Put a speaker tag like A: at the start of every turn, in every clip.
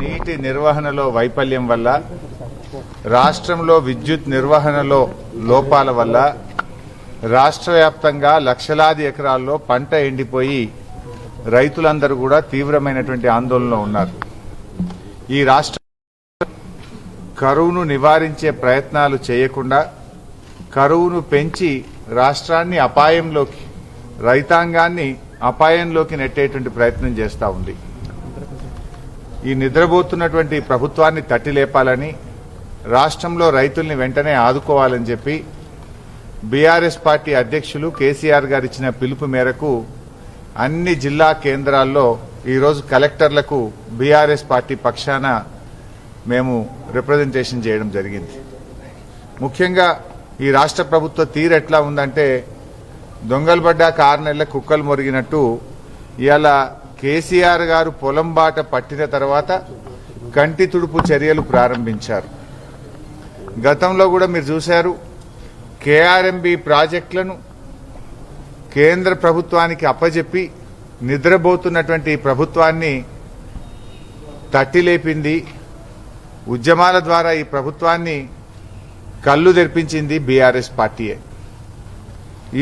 A: నీటి నిర్వహణలో వైఫల్యం వల్ల రాష్ట్రంలో విద్యుత్ నిర్వహణలో లోపాల వల్ల రాష్ట్ర వ్యాప్తంగా లక్షలాది ఎకరాల్లో పంట ఎండిపోయి రైతులందరూ కూడా తీవ్రమైనటువంటి ఆందోళనలో ఉన్నారు. ఈ రాష్ట్ర కరువును నివారించే ప్రయత్నాలు చేయకుండా కరువును పెంచి రాష్ట్రాన్ని అపాయంలోకి రైతాంగాన్ని అపాయంలోకి నెట్టేటువంటి ప్రయత్నం చేస్తూ ఉంది. ఈ నిద్రపోతున్నటువంటి ప్రభుత్వాన్ని తట్టి లేపాలని రాష్ట్రంలో రైతుల్ని వెంటనే ఆదుకోవాలని చెప్పి బీఆర్ఎస్ పార్టీ అధ్యక్షులు కేసీఆర్ గారు ఇచ్చిన పిలుపు మేరకు అన్ని జిల్లా కేంద్రాల్లో ఈరోజు కలెక్టర్లకు బీఆర్ఎస్ పార్టీ పక్షాన మేము రిప్రజెంటేషన్ చేయడం జరిగింది. ముఖ్యంగా ఈ రాష్ట్ర ప్రభుత్వ తీరు ఎట్లా ఉందంటే దొంగలు పడ్డాక ఆరు నెలల కుక్కలు మొరిగినట్టు ఇవాళ కేసీఆర్ గారు పొలం బాట పట్టిన తర్వాత కంటి తుడుపు చర్యలు ప్రారంభించారు. గతంలో కూడా మీరు చూశారు కేఆర్ఎంబి ప్రాజెక్టులను కేంద్ర ప్రభుత్వానికి అప్పజెప్పి నిద్రపోతున్నటువంటి ప్రభుత్వాన్ని తట్టిలేపింది ఉద్యమాల ద్వారా ఈ ప్రభుత్వాన్ని కళ్ళు తెరిపించింది బీఆర్ఎస్ పార్టీయే.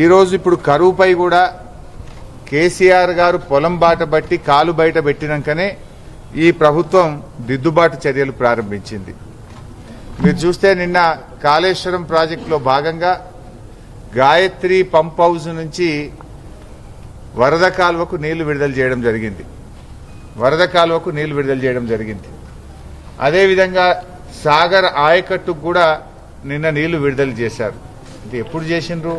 A: ఈరోజు ఇప్పుడు కరువుపై కూడా కేసీఆర్ గారు పొలం బాట బట్టి కాలు బయట పెట్టినాకనే ఈ ప్రభుత్వం దిద్దుబాటు చర్యలు ప్రారంభించింది. మీరు చూస్తే నిన్న కాళేశ్వరం ప్రాజెక్టులో భాగంగా గాయత్రి పంప్ హౌస్ నుంచి వరద కాలువకు నీళ్ళు విడుదల చేయడం జరిగింది. వరద కాలువకు నీళ్ళు విడుదల చేయడం జరిగింది. అదేవిధంగా సాగర్ ఆయకట్టుకు కూడా నిన్న నీళ్ళు విడుదల చేశారు. ఇది ఎప్పుడు చేసిండ్రు?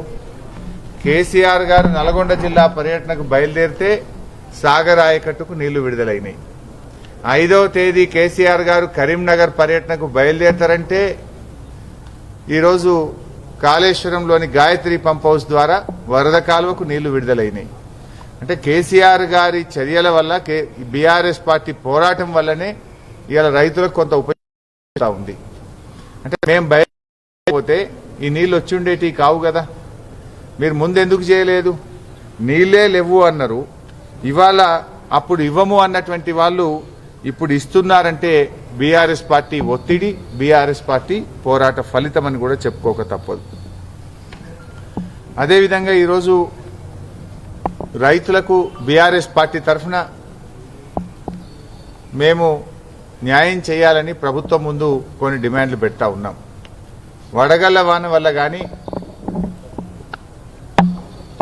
A: కేసీఆర్ గారు నల్గొండ జిల్లా పర్యటనకు బయలుదేరితే సాగర్ ఆయకట్టుకు నీళ్ళు విడుదలైనాయి. ఐదవ తేదీ కేసీఆర్ గారు కరీంనగర్ పర్యటనకు బయలుదేరతారంటే ఈరోజు కాళేశ్వరంలోని గాయత్రి పంప్ హౌస్ ద్వారా వరద కాలువకు నీళ్ళు విడుదలైనాయి. అంటే కేసీఆర్ గారి చర్యల వల్ల బీఆర్ఎస్ పార్టీ పోరాటం వల్లనే ఇవాళ రైతులకు కొంత ఉపయోగం ఉంది. అంటే మేము బయటపోతే ఈ నీళ్ళు వచ్చి ఉండేటి కావు కదా. మీరు ముందెందుకు చేయలేదు? నీళ్ళే లేవు అన్నారు. ఇవాళ అప్పుడు ఇవ్వము అన్నటువంటి వాళ్ళు ఇప్పుడు ఇస్తున్నారంటే బీఆర్ఎస్ పార్టీ ఒత్తిడి బీఆర్ఎస్ పార్టీ పోరాట ఫలితం అని కూడా చెప్పుకోక తప్పదు. అదేవిధంగా ఈరోజు రైతులకు బీఆర్ఎస్ పార్టీ తరఫున మేము న్యాయం చేయాలని ప్రభుత్వం ముందు కొన్ని డిమాండ్లు పెడతా ఉన్నాం. వడగళ్ళ వాన వల్ల కానీ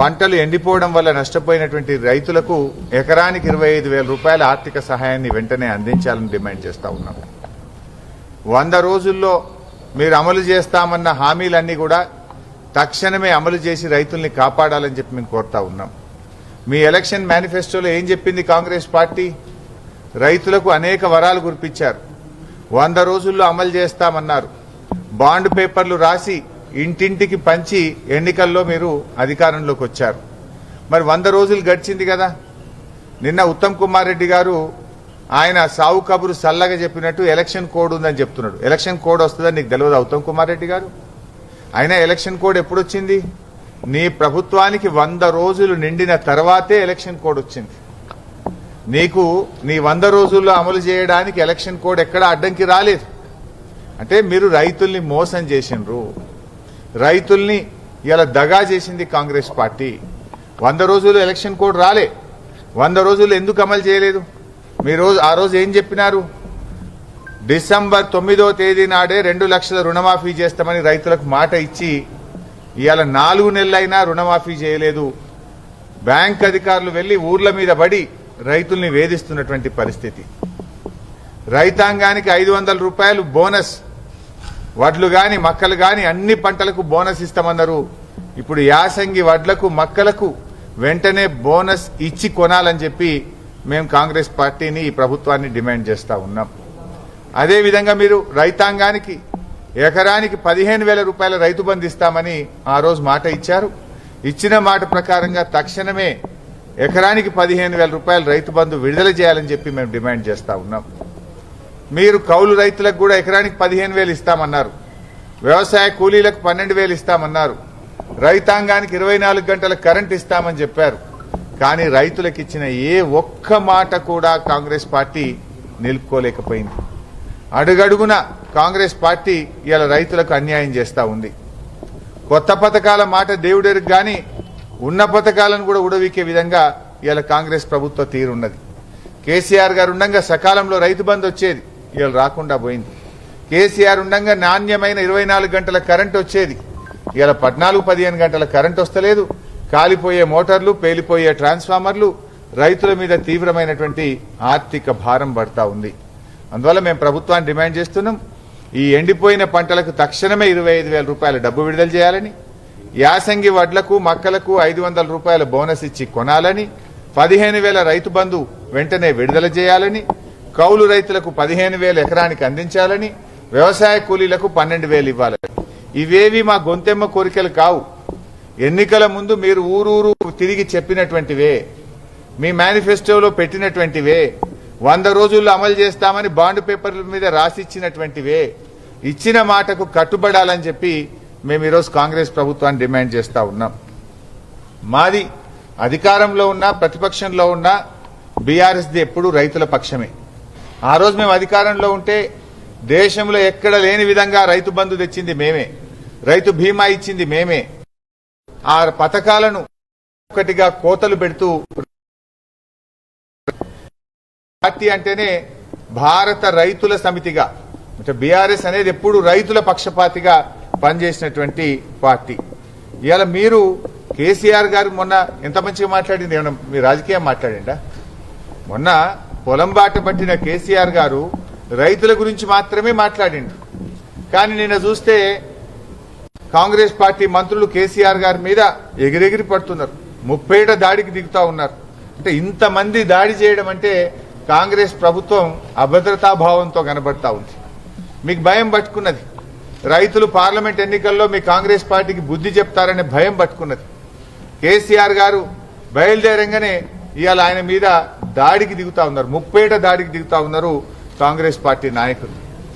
A: పంటలు ఎండిపోవడం వల్ల నష్టపోయినటువంటి రైతులకు ఎకరానికి ఇరవై ఐదు వేల రూపాయల ఆర్థిక సహాయాన్ని వెంటనే అందించాలని డిమాండ్ చేస్తూ ఉన్నాం. వంద రోజుల్లో మీరు అమలు చేస్తామన్న హామీలన్నీ కూడా తక్షణమే అమలు చేసి రైతుల్ని కాపాడాలని చెప్పి మేము కోరుతా ఉన్నాం. మీ ఎలక్షన్ మేనిఫెస్టోలో ఏం చెప్పింది కాంగ్రెస్ పార్టీ? రైతులకు అనేక వరాలు కురిపించారు. వంద రోజుల్లో అమలు చేస్తామన్నారు. బాండ్ పేపర్లు రాసి ఇంటింటికి పంచి ఎన్నికల్లో మీరు అధికారంలోకి వచ్చారు. మరి వంద రోజులు గడిచింది కదా. నిన్న ఉత్తమ్ కుమార్ రెడ్డి గారు ఆయన సావు కబురు సల్లగా చెప్పినట్టు ఎలక్షన్ కోడ్ ఉందని చెప్తున్నాడు. ఎలక్షన్ కోడ్ వస్తుందని నీకు తెలియదు ఉత్తమ్ కుమార్ రెడ్డి గారు? అయినా ఎలక్షన్ కోడ్ ఎప్పుడు వచ్చింది నీ ప్రభుత్వానికి వంద రోజులు నిండిన తర్వాతే ఎలక్షన్ కోడ్ వచ్చింది. నీకు నీ వంద రోజుల్లో అమలు చేయడానికి ఎలక్షన్ కోడ్ ఎక్కడ అడ్డంకి రాలేదు. అంటే మీరు రైతుల్ని మోసం చేసిండ్రు. రైతుల్ని ఇలా దగా చేసింది కాంగ్రెస్ పార్టీ. వంద రోజులు ఎలక్షన్ కోడ్ రాలే. వంద రోజులు ఎందుకు అమలు చేయలేదు? మీరు ఆ రోజు ఏం చెప్పినారు? డిసెంబర్ తొమ్మిదో తేదీ నాడే రెండు లక్షల రుణమాఫీ చేస్తామని రైతులకు మాట ఇచ్చి ఇవాళ నాలుగు నెలలైనా రుణమాఫీ చేయలేదు. బ్యాంక్ అధికారులు వెళ్ళి ఊర్ల మీద పడి రైతుల్ని వేధిస్తున్నటువంటి పరిస్థితి. రైతాంగానికి ఐదు వందల రూపాయలు బోనస్. వడ్లు గాని మక్కలు గాని అన్ని పంటలకు బోనస్ ఇస్తామన్నారు. ఇప్పుడు యాసంగి వడ్లకు మక్కలకు వెంటనే బోనస్ ఇచ్చి కొనాలని చెప్పి మేము కాంగ్రెస్ పార్టీని ఈ ప్రభుత్వాన్ని డిమాండ్ చేస్తా ఉన్నాం. అదేవిధంగా మీరు రైతాంగానికి ఎకరానికి పదిహేను వేల రూపాయల రైతు బంధు ఇస్తామని ఆ రోజు మాట ఇచ్చారు. ఇచ్చిన మాట ప్రకారంగా తక్షణమే ఎకరానికి పదిహేను వేల రూపాయల రైతు బంధు విడుదల చేయాలని చెప్పి మేము డిమాండ్ చేస్తా ఉన్నాం. మీరు కౌలు రైతులకు కూడా ఎకరానికి పదిహేను వేలు ఇస్తామన్నారు. వ్యవసాయ కూలీలకు పన్నెండు వేలు ఇస్తామన్నారు. రైతాంగానికి ఇరవై నాలుగు గంటల కరెంట్ ఇస్తామని చెప్పారు. కానీ రైతులకు ఇచ్చిన ఏ ఒక్క మాట కూడా కాంగ్రెస్ పార్టీ నిలుపుకోలేకపోయింది. అడుగడుగున కాంగ్రెస్ పార్టీ ఇలా రైతులకు అన్యాయం చేస్తా ఉంది. కొత్త పథకాల మాట దేవుడెరుగు కానీ ఉన్న పథకాలను కూడా ఉడవీకే విధంగా ఇలా కాంగ్రెస్ ప్రభుత్వ తీరున్నది. కేసీఆర్ గారు ఉండంగా సకాలంలో రైతు బంద్ వచ్చేది. ఇవాళ రాకుండా పోయింది. కేసీఆర్ ఉండంగా నాణ్యమైన ఇరవై నాలుగు గంటల కరెంట్ వచ్చేది. ఇవాళ పద్నాలుగు పదిహేను గంటల కరెంట్ వస్తలేదు. కాలిపోయే మోటార్లు పేలిపోయే ట్రాన్స్ఫార్మర్లు రైతుల మీద తీవ్రమైనటువంటి ఆర్థిక భారం పడతా ఉంది. అందువల్ల మేము ప్రభుత్వాన్ని డిమాండ్ చేస్తున్నాం. ఈ ఎండిపోయిన పంటలకు తక్షణమే ఇరవై ఐదు వేల రూపాయల డబ్బు విడుదల చేయాలని యాసంగి వడ్లకు మక్కలకు ఐదు వందల రూపాయల బోనస్ ఇచ్చి కొనాలని పదిహేను వేల రైతు బంధు వెంటనే విడుదల చేయాలని కౌలు రైతులకు పదిహేను వేల ఎకరానికి అందించాలని వ్యవసాయ కూలీలకు పన్నెండు వేలు ఇవ్వాలని. ఇవేవి మా గొంతెమ్మ కోరికలు కావు. ఎన్నికల ముందు మీరు ఊరూరు తిరిగి చెప్పినటువంటివే. మీ మేనిఫెస్టోలో పెట్టినటువంటివే. వంద రోజుల్లో అమలు చేస్తామని బాండ్ పేపర్ల మీద రాసిచ్చినటువంటివే. ఇచ్చిన మాటకు కట్టుబడాలని చెప్పి మేము ఈరోజు కాంగ్రెస్ ప్రభుత్వాన్ని డిమాండ్ చేస్తా ఉన్నాం. మాది అధికారంలో ఉన్నా ప్రతిపక్షంలో ఉన్నా బీఆర్ఎస్ది ఎప్పుడు రైతుల పక్షమే. ఆ రోజు మేము అధికారంలో ఉంటే దేశంలో ఎక్కడ లేని విధంగా రైతు బంధు తెచ్చింది మేమే. రైతు బీమా ఇచ్చింది మేమే. ఆ పథకాలను ఒకటిగా కోతలు పెడుతూ పార్టీ అంటేనే భారత రైతుల సమితిగా అంటే బీఆర్ఎస్ అనేది ఎప్పుడు రైతుల పక్షపాతిగా పనిచేసినటువంటి పార్టీ. ఇవాళ మీరు కేసీఆర్ గారు మొన్న ఎంత మంచిగా మాట్లాడింది? ఏమన్నా మీ రాజకీయం మాట్లాడిండా మొన్న పొలం బాట పట్టిన కేసీఆర్ గారు రైతుల గురించి మాత్రమే మాట్లాడిండు. కానీ నిన్న చూస్తే కాంగ్రెస్ పార్టీ మంత్రులు కేసీఆర్ గారి మీద ఎగిరెగిరి పడుతున్నారు. ముప్పేట దాడికి దిగుతా ఉన్నారు. అంటే ఇంతమంది దాడి చేయడం అంటే కాంగ్రెస్ ప్రభుత్వం అభద్రతా భావంతో కనబడతా ఉంది. మీకు భయం పట్టుకున్నది. రైతులు పార్లమెంట్ ఎన్నికల్లో మీ కాంగ్రెస్ పార్టీకి బుద్ధి చెప్తారనే భయం పట్టుకున్నది. కేసీఆర్ గారు బయలుదేరంగానే ఇవాళ ఆయన మీద దాడికి దిగుతా ఉన్నారు. ముప్పేట దాడికి దిగుతా ఉన్నారు కాంగ్రెస్ పార్టీ నాయకులు.